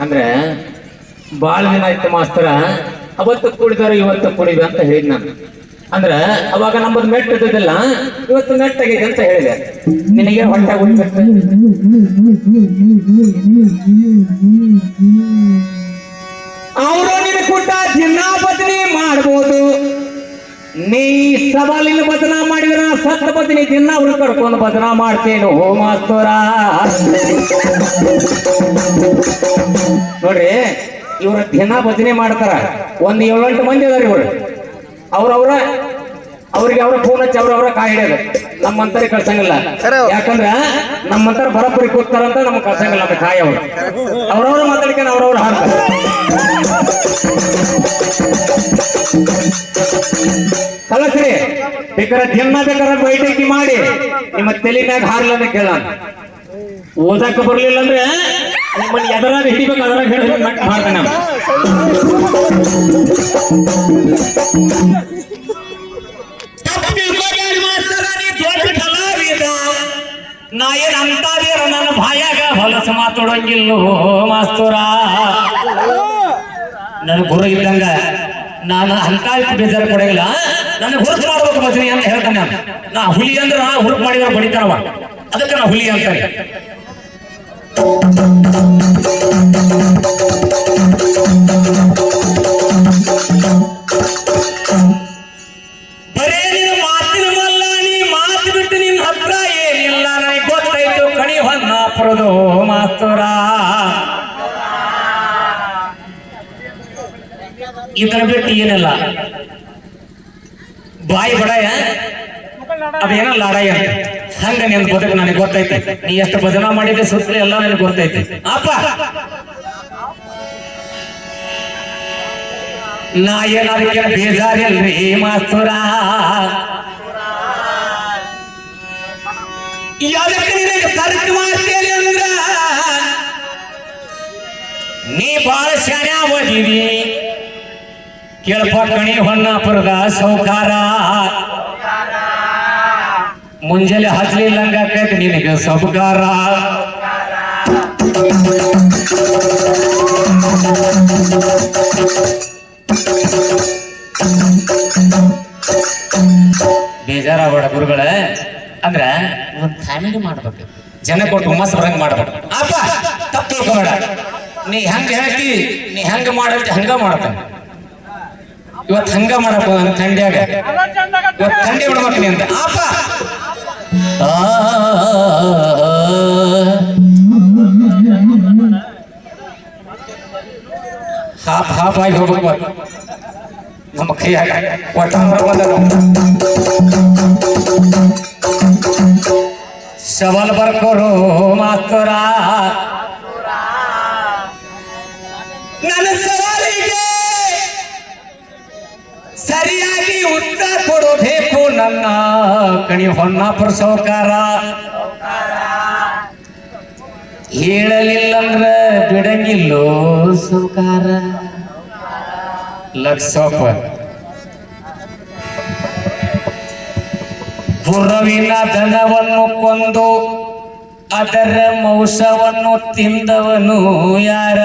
ಅಂದ್ರೆ ಬಾಳ ದಿನ ಆಯ್ತು ಮಾಸ್ತರ. ಅವತ್ತು ಕುಡಿದಾರ ಇವತ್ತು ಕುಡಿದ ಅಂತ ಹೇಳಿದ್ ನಾನು. ಅಂದ್ರೆ ಅವಾಗ ನಮ್ಮದು ಮೆಟ್ಟ ಇದ್ದಿಲ್ಲ ಇವತ್ತು ಮೆಟ್ಟಾಗಿದೆ ಅಂತ ಹೇಳಿದೆ. ನಿನಗೆ ಹೊಟ್ಟೆ ಉಳ್ಬೇಕು ಅವರು ನಿನ್ನ ಕುಟ್ಟ ದಿನ ಮಾಡ್ಬೋದು. ನೀ ಸವಾಲಿನ ಬದನ ಮಾಡಿದ್ರ ಸತ್ತ ಬದನಿ ದಿನ ಕರ್ಕೊಂಡು ಬದನ ಮಾಡ್ತೇನು. ಓ ಮಾಸ್ತೋರ. ನೋಡ್ರಿ ಇವ್ರ ದಿನ ಭಜನೆ ಮಾಡ್ತಾರ. ಒಂದ್ ಏಳೆಂಟು ಮಂದಿ ಅದಾರ ಇವ್ರು. ಅವ್ರವ್ರ ಅವ್ರಿಗೆ ಅವ್ರ ಫೋನ್ ಹಚ್ಚಿ ಅವ್ರವ್ರ ಕಾಯಿ ಹಿಡಿಯೋದು. ನಮ್ಮಂತರಿಗೆ ಕಳ್ಸಂಗಿಲ್ಲ. ಯಾಕಂದ್ರ ನಮ್ಮಂತರ ಬರಪರಿ ಕೂತಾರಂತ ನಮ್ಗೆ ಕಳ್ಸಂಗಿಲ್ಲ ಅಂತ ಕಾಯಿ ಅವ್ರು. ಅವ್ರವ್ರ ಮಾತಾಡ್ಕೊಂಡು ಅವ್ರವ್ರ ಹಾಡ್ತಾರೆ. ಕಲಸ್ರಿ ಬೇಕಾರೆ ದಿನ ಬೇಕಾರೆ ಬೈಟಕಿ ಮಾಡಿ. ನಿಮ್ಮ ತಲೆ ಮ್ಯಾಗ ಹಾರ್ಲನ್ನ ಕೇಳ ಓದಕ್ಕೆ ಬರ್ಲಿಲ್ಲ ಅಂದ್ರೆ ನಿಮ್ಮನ್ನ ಎದರಾಗ ಹಿಡಿಬೇಕು, ಅದರಾಗ ಹಿಡಿದ್ರೆ ಮಟ್ಟ ಮಾಡ್ತಾನೆ ನೀ ಏನ್ ಅಂತಾದೇರ ನನ್ನ ಬಾಯಾಗ ಹೊಲಸು ಮಾತಾಡೋಂಗಿಲ್ಲ ಮಾಸ್ತುರ. ನನ್ನ ಗುರು ಇದ್ದಂಗ ನಾನು ಅಂತ ಬೇಜಾರು ಕೊಡಂಗಿಲ್ಲ ನನ್ನ ಹುರುಪು ಮಾಡ್ಬೇಕು ಭಜನೆ ಅಂತ ಹೇಳ್ತಾನೆ ನಾನು. ನಾ ಹುಲಿ ಅಂದ್ರೆ ಹುರುಪು ಮಾಡಿದ್ರೆ ಬಡಿತಾರವ ಅದಕ್ಕೆ ನಾ ಹುಲಿ ಅಂತಾರೆ ಬರೇ ನಿನ್ನ ಮಲ್ಲ, ನೀ ಮಾತು ಬಿಟ್ಟು ನಿನ್ನ ಹತ್ರ ಏನಿಲ್ಲ, ನನಗೆ ಗೊತ್ತಾಯ್ತು ಕಣಿ ಹೊನ್ನಾಪುರದು ಮಾಸ್ತುರ ಇದನ್ನ ಬಿಟ್ಟು ಏನಿಲ್ಲ. ಬಾಯಿ ಬಡಾಯ ಅದೇನ ಲಾಡಾಯ ಹಂಗ ನಿನ್ ಬದುಕು ನನಗೆ ಗೊತ್ತೈತೆ. ನೀ ಎಷ್ಟು ಭಜನಾ ಮಾಡಿದ್ರೆ ಸುತ್ತಲೂ ಎಲ್ಲ ನನಗೆ ಗೊತ್ತೈತೆ. ಅಪ್ಪ! ನಾ ಏನಾದಕ್ಕೆ ಬೇಜಾರಿಲ್ರಿ ಮಾಸ್ತುರ ಯಾವ್ದಕ್ಕೆ ನಿನಗೆ ತರ್ಕ ಮಾಡ್ತೇನೆ ಅಂದ್ರ? ನೀ ಬಾಳ ಶಾಣ್ಯ ಕೇಳಪ್ಪ ಕಣಿ ಹೊನ್ನಾಪುರದ ಸೌಕಾರ. ಮುಂಜಾನೆ ಹಚ್ಲಿಲ್ಲಂಗ ಆಕೈತಿ ನಿನಗೆ ಸೌಕಾರ. ಬೇಜಾರಾಗಬೇಡ ಗುರುಗಳ. ಅಂದ್ರ ಒಂದು ಫ್ಯಾಮಿಲಿ ಮಾಡ್ಬೇಕು. ಜನ ಕೊಟ್ಟು ಹುಮ್ಮಸ್ ಬರಂಗ್ ಮಾಡ್ಬೇಕು. ಅಪ್ಪ, ತಪ್ಪು ತಿಳ್ಕೊಬೇಡ. ನೀ ಹೆಂಗ ಹೇಳ್ತಿ, ನೀ ಹೆಂಗ ಮಾಡಂತ ಹಂಗ ಮಾಡ್ತಾನೆ. ಇವತ್ತು ಹಂಗ ಮಾಡಪ್ಪ ನನ್ನ ಥಂಡ್ಯಾಗ ಇವತ್ತು ಥಂಡಿ ಬಿಡ್ಬೇಕು ನೀ ಅಂತ. ಆಪ. ಹಾಪ್ ಹಾಪ್ ಆಗಿ ಹೋಗ್ಬೇಕು ನಮ್ಮ ಕೈಯಾಗ ಒಟ್ಟ ಸವಾಲ್ ಬರ್ಕೋರು ಮಾಸ್ತುರ ಉತ್ತರ ಕೊಡಬೇಕು ನನ್ನ ಕಣಿ ಹೊನ್ನಾಪುರ ಸೌಕಾರ. ಹೇಳಲಿಲ್ಲಂದ್ರ ಬಿಡಂಗಿಲ್ಲೋ ಸೌಕಾರ. ಲಕ್ಷೋಪ ಗುರುವಿನ ದನವನ್ನು ಕೊಂದು ಅದರ ಮೌಸವನ್ನು ತಿಂದವನು ಯಾರ?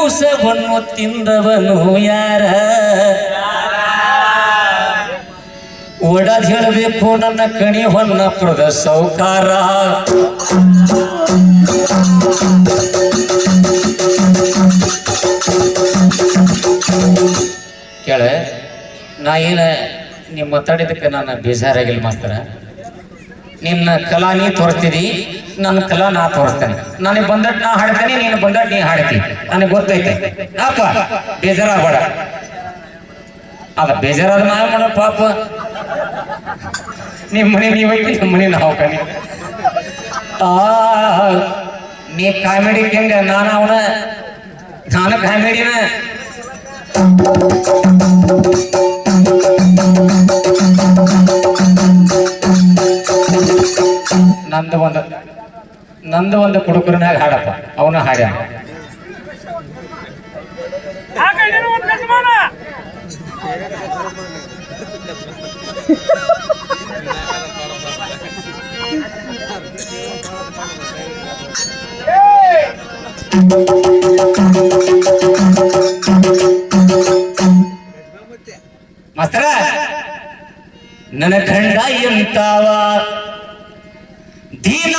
ಅದರ ಮೌಸವನ್ನು ತಿಂದವನು ಯಾರ? ಒಡದ್ ಹೇಳಬೇಕು ನನ್ನ ಕಣಿ ಹೊನ್ನಪುರದ ಸೌಕಾರ. ಕೇಳ, ನಾ ಏನ ನಿಮ್ಮ ಮಾತಾಡಿದಕ್ಕೆ ನಾನು ಬೇಜಾರಾಗಿಲ್ಲ ಮಾಸ್ತರ. ನಿನ್ನ ಕಲಾ ನೀ ತೋರಿಸ್ತಿದಿ. ನನ್ನ ಕಲಾ ನಾ ತೋರಿಸ್ತೇನೆ. ನನಗೆ ಬಂದಟ್ ನಾ ಹಾಡ್ತೇನೆ, ನೀನು ಬಂದಟ್ ನೀ ಹಾಡ್ತಿ. ನನಗೆ ಗೊತ್ತೈತೆ. ಅಪ್ಪ, ಬೇಜಾರಾಗಬೇಡ. ಅದ ಬೇಜಾರಾದ ನಾ ಮಾಡ ಪಾಪ. ನಿಮ್ಮ ಮನೆ ನೀವು ಐತಿ ನಮ್ಮ ಮನೆ ನಾವು ಕಣಿ ಆ, ನೀ ಕಾಮಿಡಿ ಹೆಂಗ ನಾನು ಅವನ, ನಾನು ಕಾಮಿಡಿನ. ನಂದು ಒಂದು ನಂದು ಒಂದು ಕುಡುಕರನಾಗ ಹಾಡಪ್ಪ. ಅವನ ಹಾಡ್ಯ ಮಾಸ್ತರ ನನ್ನ ಗಂಡ ಎಂತಾವ? ದೀನ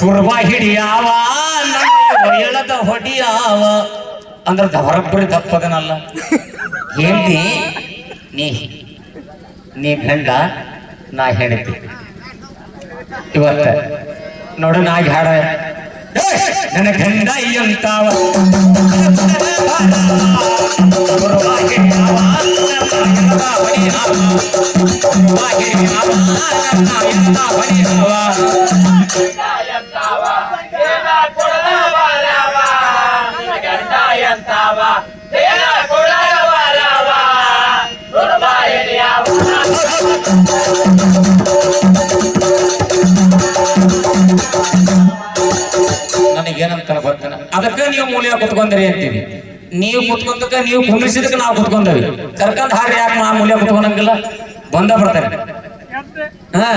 ತುರ್ಬ ಹಿಡಿಯಾವ ಎಳದ ಹೊಡಿಯಾವ. ಅಂದ್ರ ಹೊರಬ್ಬರಿ ದಪ್ಪದನಲ್ಲ. ಹೇಳ್ತಿ ನೀ ನೀ ಗಂಡ, ನಾ ಹೆಣತಿ ಇವತ್ತ ನೋಡು ನಾ ಹಾಡ. ನನ್ನ ಗಂಡ ಎಂತಾವ ಗೊತ್ತನ ಅದಕ್ಕೆ ನೀವು ಮೂಲೆಯ ಕುತ್ಕೊಂಡ್ರಿ ಅಂತೀವಿ. ನೀವು ಕುತ್ಕೊಂಡಕ್ಕ ನೀವು ಕುಂದಿಸಿದಕ್ಕೆ ನಾವು ಕುತ್ಕೊಂಡವಿ. ಕರ್ಕೊಂಡ್ ಹಾಡ್ರಿ ಯಾಕೆ ನಾ ಮೂಲೆಯ ಕುತ್ಕೊಂಡಂಗಿಲ್ಲ? ಬಂದ ಬರ್ತಾರೆ. ಹಾ.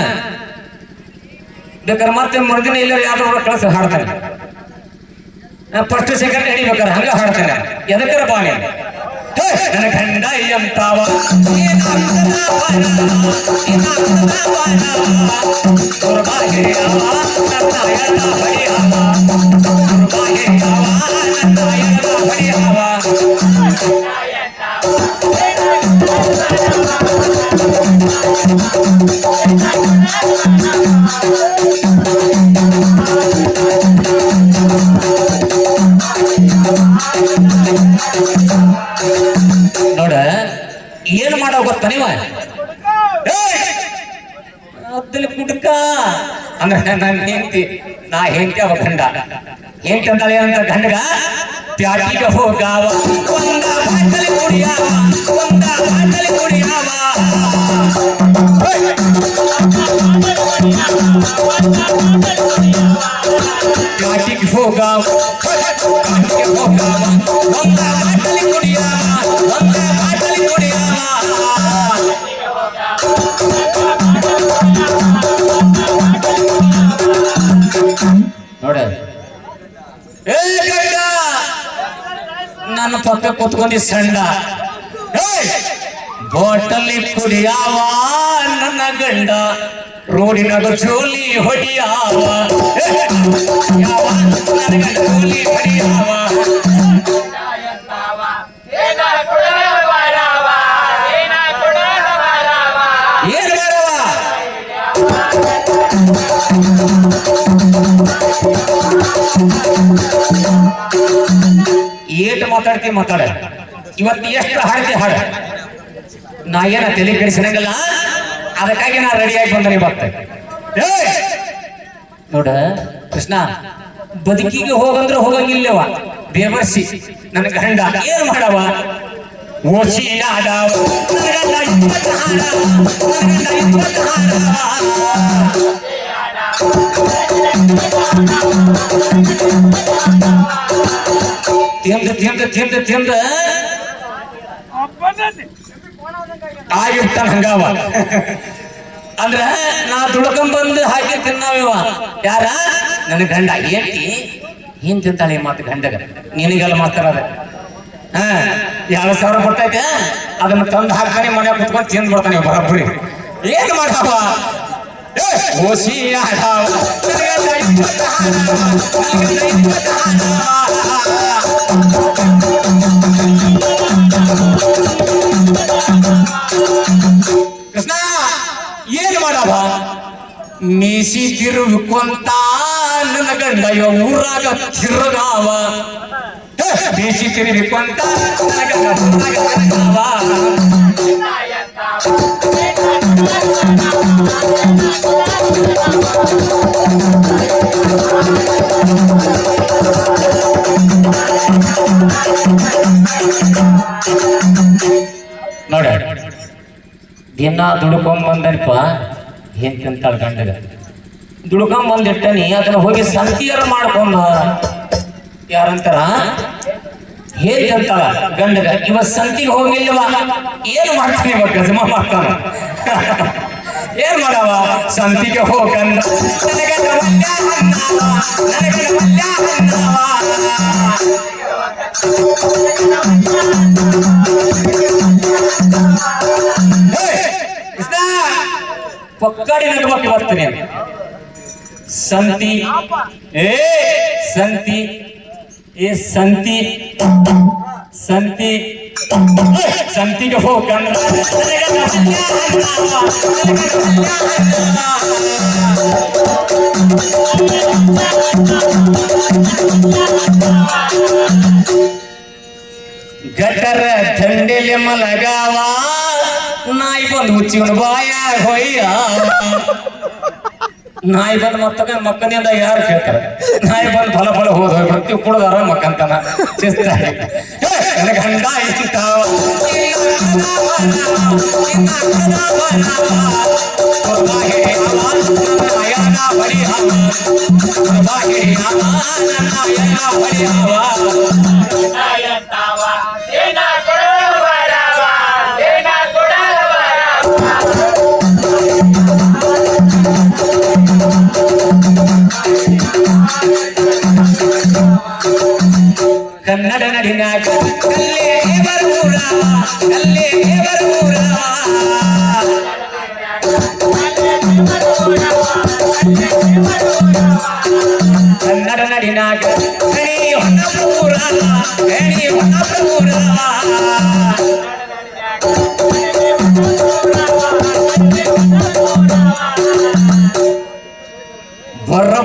ಬೇಕಾದ್ರೆ ಮತ್ತೆ ಮರುದಿನ ಇಲ್ಲ ಯಾವ್ದೋ ಕಳ್ಸಿ ಹಾಡ್ತಾರೆ ಫಸ್ಟ್ ಸೆಕೆಂಡ್ ಹಿಡಿಬೇಕಾರೆ ಹಂಗ ಹಾಡ್ತೇನೆ ಎದಕ್ಕರ ಪಾಣಿ ಹೇ, ನನ್ನ ಗಂಡ ಎಂತಾವ ನೋಡ ಕುಡ್ಕ ಅಂದ್ರೆ ನನ್ನ ಹೆಂಡತಿ, ನಾ ಹೆಂಡತಿ ಅವ ಗಂಡ. ಹೆಂಡತಿ ಅಂತಾಳೆ ಅಂತ ಗಂಡಗ, ಪ್ಯಾಟಿಗೆ ಹೋಗಾವ. ಒಂದ ಬಾಟಲಿ ಕುಡಿಯಾವ, ಒಂದ ಬಾಟಲಿ ಕುಡಿಯಾವ. ಪ್ಯಾಟಿಗೆ ಹೋಗಾವ. ಪ್ಯಾಟಿಗೆ ಹೋಗಾವ. ಒಂದ ಬಾಟಲಿ ಕುಡಿಯಾವ, ಒಂದ ಬಾಟಲಿ ಕುಡಿಯಾವ. ಪಕ್ಕ ಕೂತ್ಕೊಂಡಿ ಸಣ್ಣ. ಬಾಟಲಿ ಕುಡಿಯಾವ ನನ್ನ ಗಂಡ. ರೋಡಿನಗ ಚೋಲಿ ಹೊಡಿಯಾವ. ಚೋಲಿ ಹೊಡಿಯಾವ. ಏಟ್ ಮಾತಾಡ್ತಿ ಮಾತಾಡ ಇವತ್ತು ಎಷ್ಟು ಹಾಡ್ತಿ ಹಾಡ ನಾ ಏನ ತಲೆ ಕೆಡಿಸಂಗಿಲ್ಲ ಅದಕ್ಕಾಗಿ ನಾ ರೆಡಿಯಾಗಿ ಬಂದ್ರೆ ಇವತ್ತು ಏ! ನೋಡ ಕೃಷ್ಣ ಬದುಕಿಗೆ ಹೋಗಂದ್ರೆ ಹೋಗಂಗಿಲ್ಲವ ಬೇವರ್ಸಿ ನನ್ನ ಗಂಡ ಏನ್ ಮಾಡವ ಓಸಿ ಆಡವ ನನ್ನ ತಿಂದ ತಿಂದ ತಿಂದ ತಿಂದ. ಆಗಿರ್ತಾನ ಹಂಗಾವ ಅಂದ್ರ ನಾ ದುಡ್ಕೊಂಡ್ ಬಂದು ಹಾಕಿ ತಿನ್ನವ ಯಾರ? ನನ್ನ ಗಂಡ ಏಂತಿ ಏನ್ ತಿಂತಾಳೆ ಮಾತು ಗಂಡಗ? ನಿನಗೆಲ್ಲ ಮಾಸ್ತರ ಅದ. ಹಾ ಎರಡು ಸಾವಿರ ಬರ್ತೈತೆ. ಅದನ್ನ ತಂದು ಹಾಕ್ತಾನೆ ಮನೆ ಕುತ್ಕೊಂಡು ತಿಂದು ಬಿಡ್ತಾನೆ ಬರಬ್ರಿ ಏನ್ ಮಾಡವ ಏ, ತಿರುಗುಕೊಂತ ನನ್ನ ಗಂಡ ಇವ ಊರಾಗ ತಿರುಗಾವ. ದೇಶಿ ತಿರುಗಿಕೊಂತ ನೋಡ, ದಿನ ದುಡ್ಕೊಂಡ್ ಬಂದನಪ್ಪ ಏನ್ ತಿಂತಾಳ ಗಂಡಗ? ದುಡ್ಕೊಂಡ್ ಬಂದಿಟ್ಟನಿ, ಅದನ್ನ ಹೋಗಿ ಸಂತಿಯರ ಮಾಡ್ಕೊಂಡ. ಯಾರಂತಾರ? ಹೇಗೆ ಅಂತಾರ ಗಂಡಗ ಇವ ಸಂತಿಗೆ ಹೋಗಿಲ್ವ ಏನ್ ಮಾಡ್ತಾನೆ ಇವಾಗ ಗಜಮ ಮಾಡ್ತಾನ. ಏನ್ ಮಾಡವ? ಸಂತಿಗೆ ಹೋಗಂದ ಪಕ್ಕಾಡಿ ನಡ್ಬೇಕು ಬರ್ತೀನಿ संती. ए संती. ए संती. संती. संती के हो गटर थंडेले म लगावा नाही पण उचिवून बाया होई ಬಂದು ಮತ್ತಕ ಮಕ್ಕನಿಂದ ಯಾರು ಕೇಳ್ತಾರೆ ನಾಯಿ ಬಂದು ಫಲ ಫಲ ಹೋದ ಹೋಗಿ ಕುಡ್ದಾರ ಮಕ್ಕಂತನ ಶಿಸ್ತ ನನ್ನ ಗಂಡ ಇಷ್ಟಾವ ಕನ್ನಡ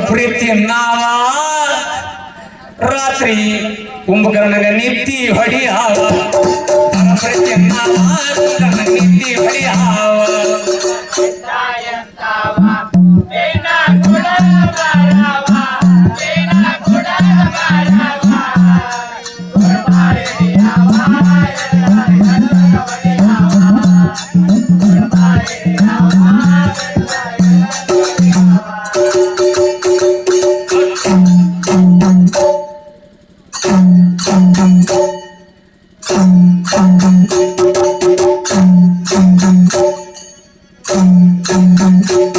ಪ್ರೀತಿ ನಾವ ರಾತ್ರಿ ಕುಂಭಕರ್ಣನ ನಿತ್ತಿ ಹೊಡಿಯಾವ ಬರ್ರ ಪ್ರೀತಿ ನಾವ ಕುಂಭಕರ್ಣನ ನಿತ್ತಿ ಹೊಡಿಯಾವ come come come.